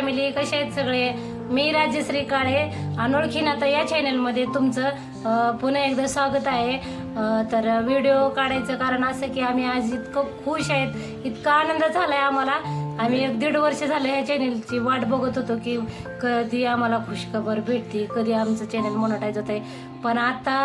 Family कसे आहेत सगळे? मी राजश्री काळे अनोळखी आता या चॅनलमध्ये तुमचं पुन्हा एकदा स्वागत आहे. तर व्हिडिओ काढायचं कारण असं की आम्ही आज इतकं खुश आहेत. इतका आनंद झालाय आम्हाला. आम्ही एक दीड वर्ष झालं या चॅनलची वाट बघत होतो की कधी आम्हाला खुशखबर भेटते कधी आमचं चॅनल मोनोटाईज होत आहे पण आता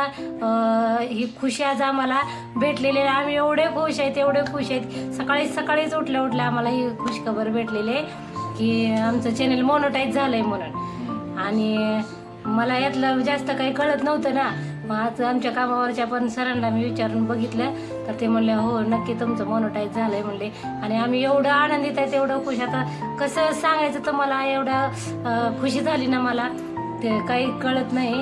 ही खुशी आज आम्हाला भेटलेली आहे. आम्ही एवढे खुश आहेत एवढे खुश आहेत. सकाळी सकाळीच उठल्या उठल्या आम्हाला ही खुशखबर भेटलेली आहे. की आमचं चॅनल मोनोटाईज झालंय म्हणून. आणि मला यातलं जास्त काही कळत नव्हतं ना. मग आज आमच्या कामावरच्या पण सरांना मी विचारून बघितलं. तर ते म्हणले हो नक्की तुमचं मोनोटाईज झालंय म्हणले. आणि आम्ही एवढं आनंदित आहे तेवढं खुश. आता कसं सांगायचं तुम्हाला एवढं खुशी झाली ना मला. ते काही कळत नाही.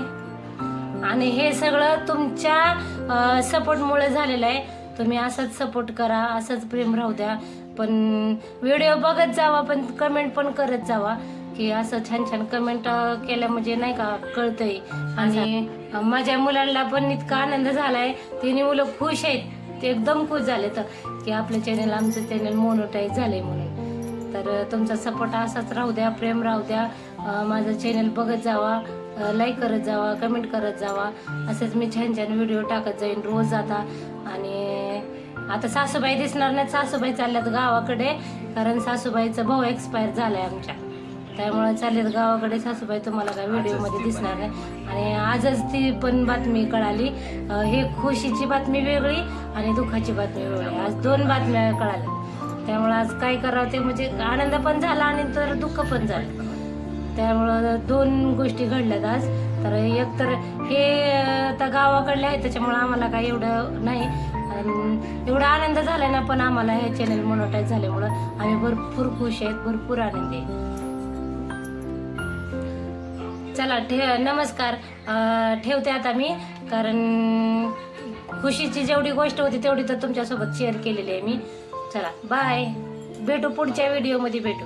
आणि हे सगळं तुमच्या सपोर्टमुळे झालेलं आहे. तुम्ही असंच सपोर्ट करा असंच प्रेम राहू द्या. पण व्हिडिओ बघत जावा पण कमेंट पण करत जावा. की असं छान छान कमेंट केल्या म्हणजे नाही का कळतंय. आणि माझ्या मुलांना पण इतका आनंद झालाय. तिन्ही मुलं खुश आहेत. ते एकदम खुश झाले तर. की आपलं चॅनल आमचं चॅनल मोनोटाईज झालंय म्हणून. तर तुमचा सपोर्ट असाच राहू द्या प्रेम राहू द्या. माझं चॅनल बघत जावा लाईक करत जावा कमेंट करत जावा. असंच मी छान छान व्हिडिओ टाकत जाईन रोज आता. आणि आता सासूबाई दिसणार नाहीत. सासूबाई चालल्यात गावाकडे. कारण सासूबाईचा भाऊ एक्सपायर झालाय आमच्या. त्यामुळे चाललेत गावाकडे. सासूबाई तुम्हाला काय व्हिडिओमध्ये दिसणार नाही. आणि आजच ती पण बातमी कळाली. हे खुशीची बातमी वेगळी आणि दुःखाची बातमी वेगळी. आज दोन बातम्या कळाल्या. त्यामुळे आज काय करावं ते म्हणजे आनंद पण झाला आणि तर दुःख पण झालं. त्यामुळं दोन गोष्टी घडल्यात आज. तर एक तर हे आता गावाकडले आहे त्याच्यामुळं आम्हाला काही एवढं नाही. आणि एवढा आनंद झाला ना पण आम्हाला हे चॅनल मोनोटाईज झाल्यामुळं आम्ही भरपूर खुश आहेत भरपूर आनंदी आहे चला ठे नमस्कार. ठेवते आता मी कारण खुशीची जेवढी गोष्ट होती तेवढी तर तुमच्यासोबत शेअर केलेली आहे मी. चला बाय भेटू पुढच्या व्हिडिओमध्ये भेटू.